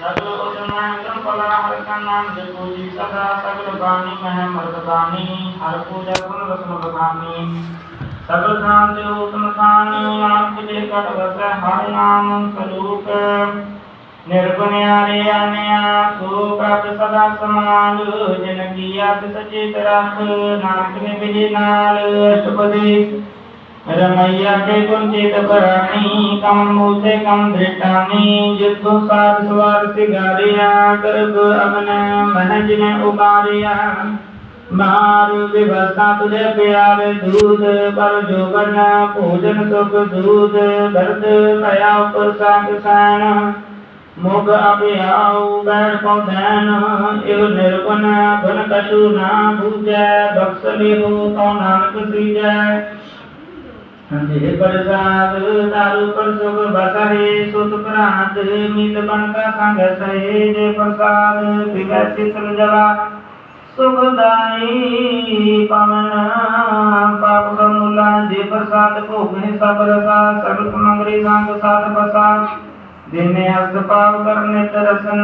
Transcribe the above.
ਸਗਲ ਉਜਮੈ ਉਦਮ ਪਲਾ ਹਰ ਕਾ ਨਾਮ ਜਪੋ ਜੀ ਸਦਾ ਸਗਲ ਬਾਣੀ ਮਹਿ ਮਰਦਬਾਨੀ ਹਰ ਪੂਜਾ ਗੁਣ ਰਸਮ ਬਖਾਨੀ ਸਗਲ ਥਾਨ ਤੇ ਉਤਮ ਥਾਨ ਨਾਮ ਦੇ ਕਟ ਵਸੈ ਹਰ ਨਾਮ ਸਰੂਪ ਨਿਰਗੁਣਿਆਰੇ ਆਨਿਆ ਸੋ ਪ੍ਰਭ ਸਦਾ ਸਮਾਲ ਜਿਨ ਕੀਆ ਤਿਸ ਚੇਤ ਰਖ ਨਾਨਕ ਨੇ ਬਿਜੇ ਨਾਲ ਅਸ਼ਟਪਦੀ ਰਮਈਆ ਕੇ ਗੁਣ ਚੇਤ ਪਰਾਣੀ ਕਮ ਮੂਸੇ ਕਮ ਦ੍ਰਿਟਾਨੀ ਜਿਤੁ ਸਾਧ ਸਵਾਰ ਸਿਗਾਰਿਆ ਕਰਬ ਅਗਨ ਮਹਿ ਜਿਨ ਉਬਾਰਿਆ ਮਾਰ ਵਿਵਸਾ ਤੁਝੇ ਪਿਆਰੇ ਦੂਧ ਪਰ ਜੋਗਨ ਭੋਜਨ ਸੁਖ ਦੂਧ ਦਰਦ ਭਇਆ ਉਪਰ ਸਾਗ ਸੈਨ ਮੁਗ ਅਭਿਆਉ ਬੈਠ ਪਉਧੈਨ ਇਵ ਨਿਰਗੁਣ ਗੁਣ ਕਛੂ ਨਾ ਬੂਝੈ, ਬਖਸ਼ ਲਿਹੁ ਤਉ ਨਾਨਕ ਸੀਜੈ ਅੰਧੇ ਪ੍ਰਸਾਦ ਦਾਰੂ ਪਰ ਸੁਖ ਸੁਤ ਪ੍ਰਾਂਤ ਮਿਤ ਬਨ ਕਾ ਸੰਗ ਸਹਿ ਜੇ ਪ੍ਰਸਾਦ ਪਿਵੈ ਚਿਤਨ ਜਲਾ ਸੁਖਦਾਈ ਪਵਨ, ਪਾਪ ਕਮੁਲਾ ਜੇ ਪ੍ਰਸਾਦ ਭੋਗਹਿ ਸਭ ਰਸਾ, ਸਗਲ ਸਮਗਰੀ ਸੰਗ ਸਾਧ ਪ੍ਰਸਾਦ ਦਿਨੇ ਅਸ ਪਾਪ ਕਰਨੇ ਤਰਸਨ